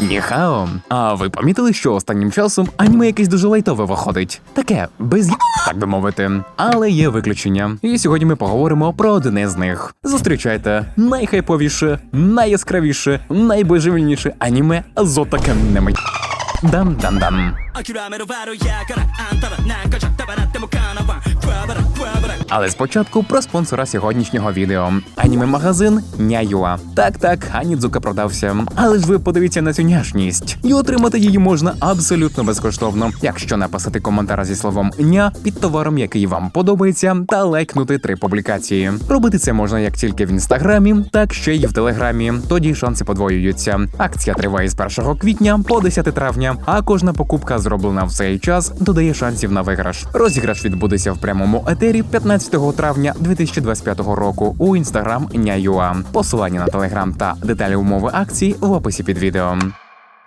Ніхао. А ви помітили, що останнім часом аніме якесь дуже лайтове виходить? Таке, без так би мовити. Але є виключення. І сьогодні ми поговоримо про одне з них. Зустрічайте найхайповіше, найяскравіше, найбожевільніше аніме з отакими. Дам-дам-дам. 諦める悪いやからあんたらなんかじゃたばなってもかなわんクワバラクワバラ Але спочатку про спонсора сьогоднішнього відео. Аніме-магазин Няюа. Так, так, Анідзука продався. Але ж ви подивіться на цю няшність. І отримати її можна абсолютно безкоштовно, якщо написати коментар зі словом ня під товаром, який вам подобається, та лайкнути три публікації. Робити це можна як тільки в інстаграмі, так ще й в телеграмі. Тоді шанси подвоюються. Акція триває з 1 квітня по 10 травня, а кожна покупка зроблена в цей час додає шансів на виграш. Розіграш відбудеться в прямому етері 15 травня 2025 року у інстаграм Няюа. Посилання на телеграм та деталі умови акції в описі під відео.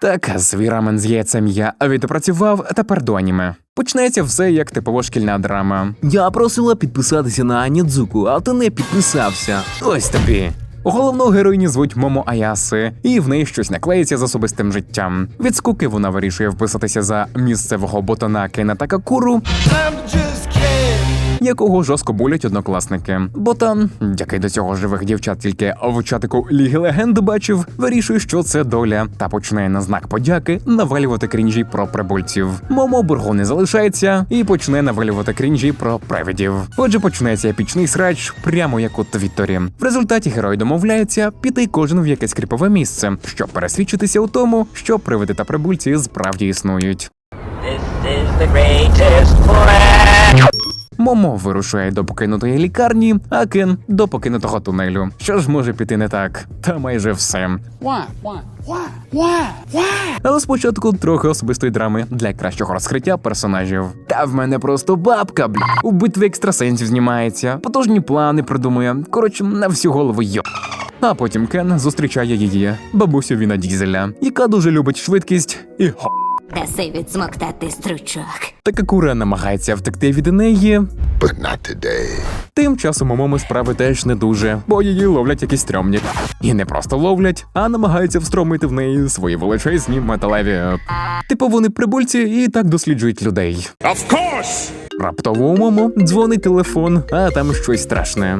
Так, свій рамен з яйцем я відпрацював, тепер до аніме. Почнеться все як типова шкільна драма. Я просила підписатися на Анідзуку, а ти не підписався. Ось тобі. Головну героїні звуть Момо Аяси, і в неї щось наклеїться з особистим життям. Від скуки вона вирішує вписатися за місцевого ботана Кена Такакуру, якого жорстко булять однокласники. Ботан, який до цього живих дівчат тільки в чатику Ліги Легенд бачив, вирішує, що це доля, та починає на знак подяки навалювати крінжі про прибульців. Момо боргу не залишається і почне навалювати крінжі про привидів. Отже, почнеться епічний срач прямо як у Твіттері. В результаті герой домовляється піти кожен в якесь кріпове місце, щоб пересвідчитися у тому, що привиди та прибульці справді існують. This is the greatest. Момо вирушає до покинутої лікарні, а Кен до покинутого тунелю. Що ж може піти не так? Та майже все. Why? Why? Why? Why? Why? Але спочатку трохи особистої драми для кращого розкриття персонажів. Та в мене просто бабка, бля. У битві екстрасенсів знімається, потужні плани придумує. Коротше, на всю голову йо. А потім Кен зустрічає її, бабусю Віна Дізеля, яка дуже любить швидкість і хо. Даси відсмоктати стручок. Такакура намагається втекти від неї. but not today. Тим часом у моми справи теж не дуже, бо її ловлять якісь стрьомні. І не просто ловлять, а намагаються встромити в неї свої величезні металеві. Типу вони прибульці і так досліджують людей. Of course! Раптово у мому дзвонить телефон, а там щось страшне.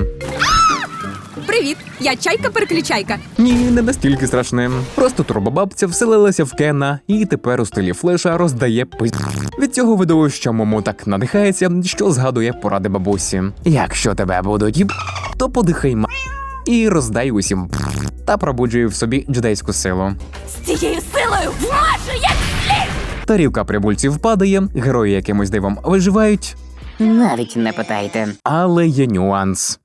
Привіт, я чайка переключайка. Ні, не настільки страшне. Просто турбобабця вселилася в Кена і тепер у стилі флеша роздає пи. Від цього видовища Момо так надихається, що згадує поради бабусі. Якщо тебе будуть то подихай ма і роздай усім та пробуджує в собі джедейську силу. З цією силою вмажу як слід! Тарілка прибульців падає, герої якимось дивом виживають, Навіть не питайте. але є нюанс.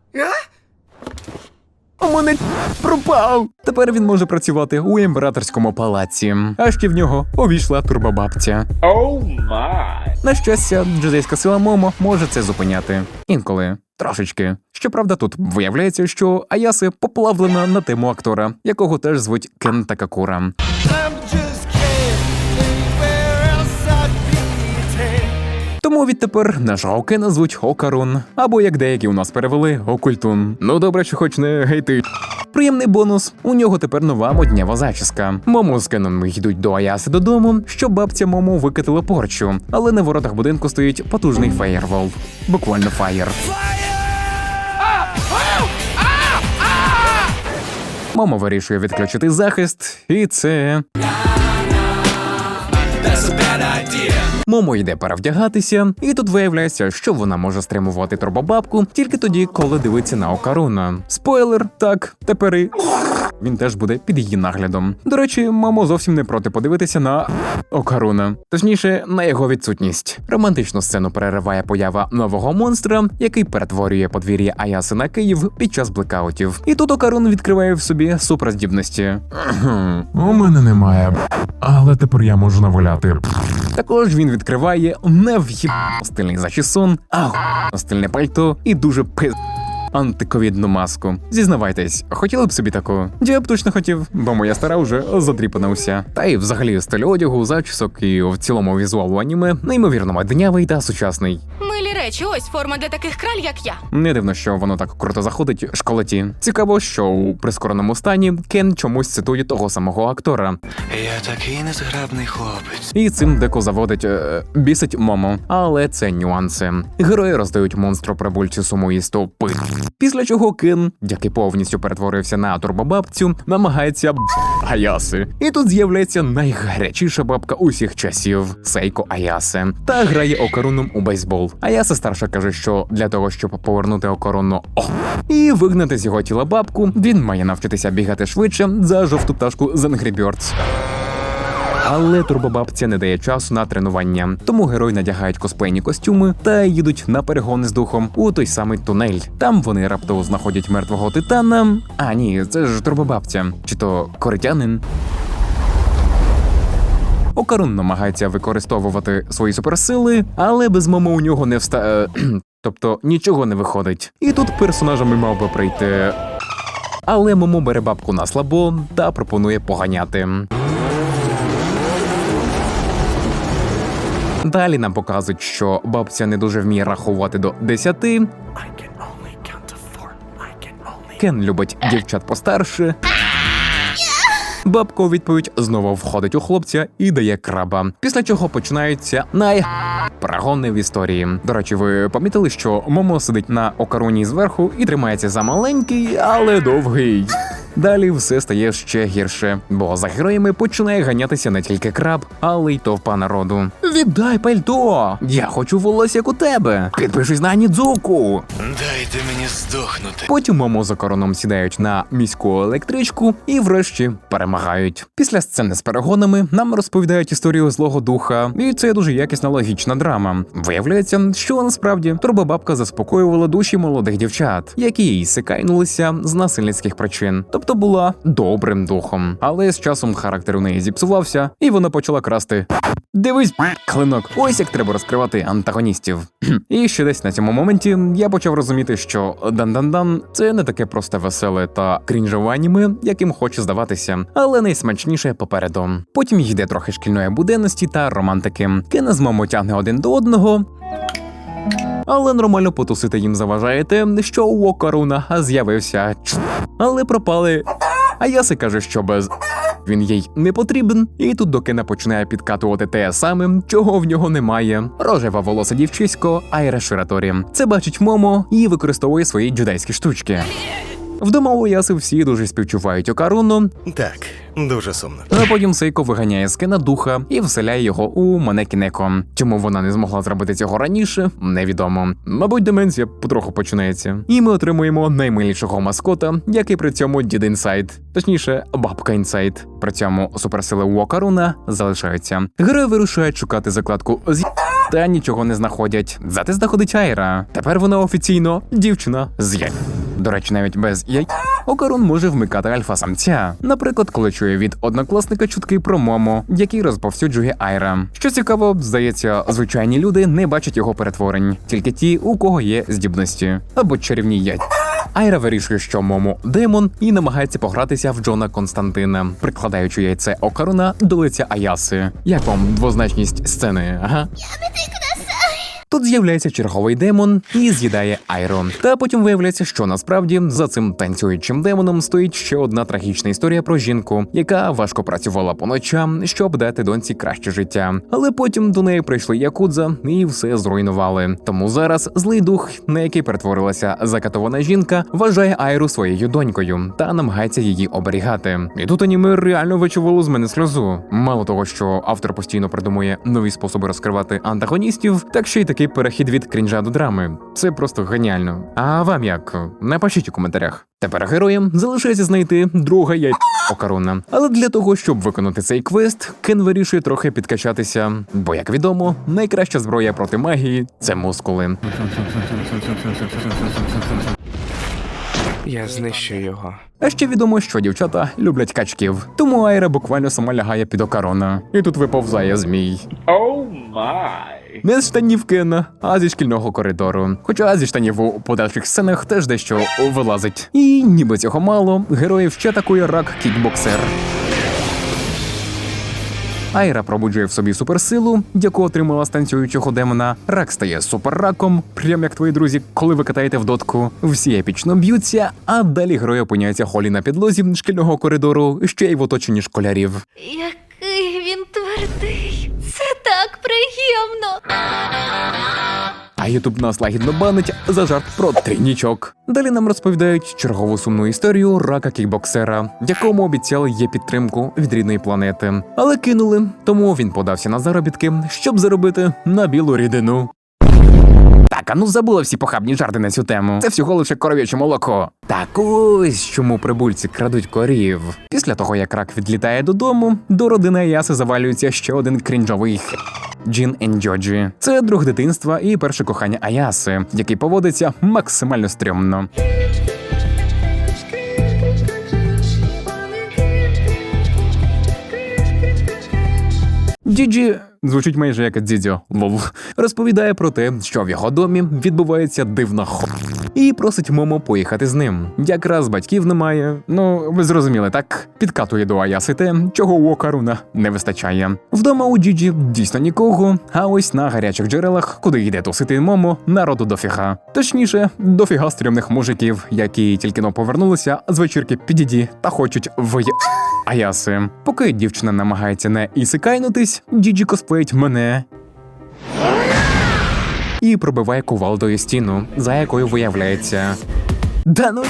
У мене пропав. Тепер він може працювати у імператорському палаці. А ще в нього увійшла турбобабця. Oh my! На щастя, джедейська сила Момо може це зупиняти. Інколи. Трошечки. Щоправда, тут виявляється, що Аяси поплавлена на тему актора, якого теж звуть Кен Такакура. Тому відтепер нашого Кена звуть Окарун, або як деякі у нас перевели Окультун. Ну добре, що хоч не гейти. Приємний бонус. У нього тепер нова моднєва зачіска. Мому з Кеном йдуть до Аяси додому, щоб бабця Мому викатила порчу, але на воротах будинку стоїть потужний феєрвол. Буквально фаєр. Момо вирішує відключити захист, і це. Момо йде перевдягатися, і тут виявляється, що вона може стримувати турбобабку тільки тоді, коли дивиться на Окаруна. Спойлер, так, тепер і він теж буде під її наглядом. До речі, мамо зовсім не проти подивитися на Окаруна, точніше, на його відсутність. Романтичну сцену перериває поява нового монстра, який перетворює подвір'я Аяси на Київ під час блекаутів. І тут Окарун відкриває в собі суперздібності. У мене немає, але тепер я можу наваляти. Також він відкриває не в'їб стильний зачісон, а стильне пальто і дуже пи антиковідну маску. Зізнавайтесь, хотіли б собі таку? Я б точно хотів, бо моя стара вже задріпана уся. Та й взагалі стиль одягу, зачісок і в цілому візуалу аніме неймовірно моднявий та сучасний. Милі речі, ось форма для таких краль, як я. Не дивно, що воно так круто заходить школоті. Цікаво, що у прискореному стані Кен чомусь цитує того самого актора. Я такий незграбний хлопець. І цим деко заводить е, бісить Момо. Але це нюанси. Герої роздають монстру прибульці суму і стопи. Після чого Кен, який повністю перетворився на турбобабцю, намагається б Аяси. І тут з'являється найгарячіша бабка усіх часів Сейко Аясе. Та грає окоруном у бейсбол. Аяса старша каже, що для того, щоб повернути окоруну о, і вигнати з його тіла бабку, він має навчитися бігати швидше за жовту пташку з. Але турбобабця не дає часу на тренування, тому герої надягають косплейні костюми та їдуть на перегони з духом у той самий тунель. Там вони раптово знаходять мертвого титана. А ні, це ж турбобабця, чи то коритянин. Окарун намагається використовувати свої суперсили, але без момо у нього не вста. е, Тобто нічого не виходить. І тут персонажами мав би прийти. Але Момо бере бабку на слабо та пропонує поганяти. Далі нам показують, що бабця не дуже вміє рахувати до 10. Кен любить дівчат постарше. Бабка у відповідь знову входить у хлопця і дає краба. Після чого починаються най в історії. До речі, ви помітили, що Момо сидить на окаруні зверху і тримається за маленький, але довгий. Далі все стає ще гірше, бо за героями починає ганятися не тільки краб, але й товпа народу. Віддай пальто! Я хочу волосся як у тебе. Підпишись на Нідзуку. Дайте мені здохнути. Потім Момо за короном сідають на міську електричку і врешті перемагають. Після сцени з перегонами нам розповідають історію злого духа, і це дуже якісна логічна драма. Виявляється, що насправді турбобабка заспокоювала душі молодих дівчат, які їй сикайнулися з насильницьких причин, тобто була добрим духом. Але з часом характер у неї зіпсувався, і вона почала красти. Дивись, клинок, ось як треба розкривати антагоністів. І ще десь на цьому моменті я почав розуміти, що дан-дан-дан це не таке просто веселе та крінжове аніме, яким хоче здаватися, але найсмачніше попереду. Потім йде трохи шкільної буденності та романтики. Кена з мамо тягне один до одного. Але нормально потусити їм заважає те, що у Окаруна з'явився ч. Але пропали. А Яси каже, що без він їй не потрібен, і тут до не починає підкатувати те саме, чого в нього немає. Рожева волоса дівчисько Айра Шираторі. Це бачить Момо і використовує свої джедайські штучки. Вдома у Яси всі дуже співчувають Окаруну, Так, дуже сумно. а потім Сейко виганяє з Кена духа і вселяє його у Манекінеко. Чому вона не змогла зробити цього раніше, невідомо. Мабуть, деменція потроху починається. І ми отримуємо наймилішого маскота, який при цьому дід інсайд, точніше, бабка інсайд. При цьому суперсили Уокаруна залишаються. Герої вирушають шукати закладку з та нічого не знаходять. Зате знаходить Айра. Тепер вона офіційно дівчина з. До речі, навіть без яй Окарун може вмикати альфа-самця. Наприклад, коли чує від однокласника чутки про Момо, який розповсюджує Айра. Що цікаво, здається, звичайні люди не бачать його перетворень, тільки ті, у кого є здібності або чарівні ять. Айра вирішує, що Момо демон і намагається погратися в Джона Константина, прикладаючи яйце Окаруна до лиця Аяси. Як вам двозначність сцени? Ага. Тут з'являється черговий демон і з'їдає Айро. Та потім виявляється, що насправді за цим танцюючим демоном стоїть ще одна трагічна історія про жінку, яка важко працювала по ночам, щоб дати доньці краще життя. Але потім до неї прийшли якудза і все зруйнували. Тому зараз злий дух, на який перетворилася закатована жінка, вважає Айру своєю донькою та намагається її оберігати. І тут аніме реально вичувало з мене сльозу. Мало того, що автор постійно придумує нові способи розкривати антагоністів, так ще й такий перехід від крінжа до драми. Це просто геніально. А вам як? Напишіть у коментарях. Тепер героям залишається знайти друга яй Окаруна. Але для того, щоб виконати цей квест, Кен вирішує трохи підкачатися, бо, як відомо, найкраща зброя проти магії це мускули. Я знищу його. А ще відомо, що дівчата люблять качків, тому Айра буквально сама лягає під окарона. І тут виповзає змій. Oh май! Не з штанів Кена, а зі шкільного коридору. Хоча зі штанів у подальших сценах теж дещо вилазить. І ніби цього мало, героїв ще атакує рак кікбоксер. Айра пробуджує в собі суперсилу, яку отримала станцюючого демона. Рак стає суперраком, прям як твої друзі, коли ви катаєте в дотку. Всі епічно б'ються, а далі герой опиняється холі на підлозі шкільного коридору, ще й в оточенні школярів. Який він твердий. Це так приємно. А Ютуб нас лагідно банить за жарт про тринічок. Далі нам розповідають чергову сумну історію рака кікбоксера, якому обіцяли є підтримку від рідної планети, але кинули, тому він подався на заробітки, щоб заробити на білу рідину. Так, а ну забула всі похабні жарти на цю тему. Це всього лише коров'яче молоко. Так ось чому прибульці крадуть корів. Після того, як рак відлітає додому, до родини Яси завалюється ще один крінжовий х... Джін Енджоджі. Це друг дитинства і перше кохання Аяси, який поводиться максимально стрьомно. Діджі звучить майже як дідьо лол. Розповідає про те, що в його домі відбувається дивна хо. І просить Момо поїхати з ним. Якраз батьків немає. Ну, ви зрозуміли, так? Підкатує до Аяси те, чого у Окаруна не вистачає. Вдома у Діджі дійсно нікого, а ось на гарячих джерелах, куди йде тусити Момо, народу дофіга. Точніше, дофіга стрімних мужиків, які тільки но повернулися з вечірки підіді та хочуть в Аяси. Поки дівчина намагається не ісикайнутись, Діджі косплеїть мене. І пробиває кувалдою стіну, за якою виявляється. Да ну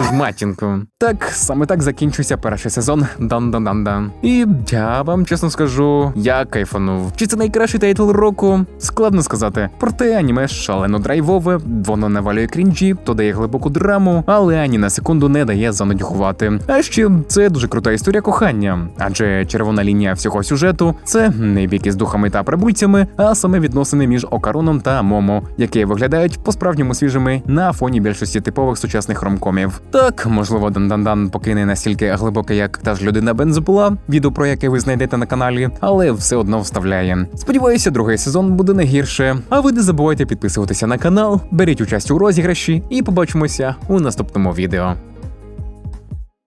в матінку. Так, саме так закінчується перший сезон Дан-дан-дан-дан. І я вам чесно скажу, я кайфанув. Чи це найкращий тайтл року? Складно сказати. Проте аніме шалено драйвове, воно навалює крінжі, додає глибоку драму, але ані на секунду не дає занудьгувати. А ще це дуже крута історія кохання, адже червона лінія всього сюжету це не бійки з духами та прибульцями, а саме відносини між Окароном та Момо, які виглядають по-справжньому свіжими на фоні більшості типових сучасних ромкомів. Так, можливо, Дандандан поки не настільки глибоке, як та ж людина бензопила, відео про яке ви знайдете на каналі, але все одно вставляє. Сподіваюся, другий сезон буде не гірше. А ви не забувайте підписуватися на канал, беріть участь у розіграші і побачимося у наступному відео.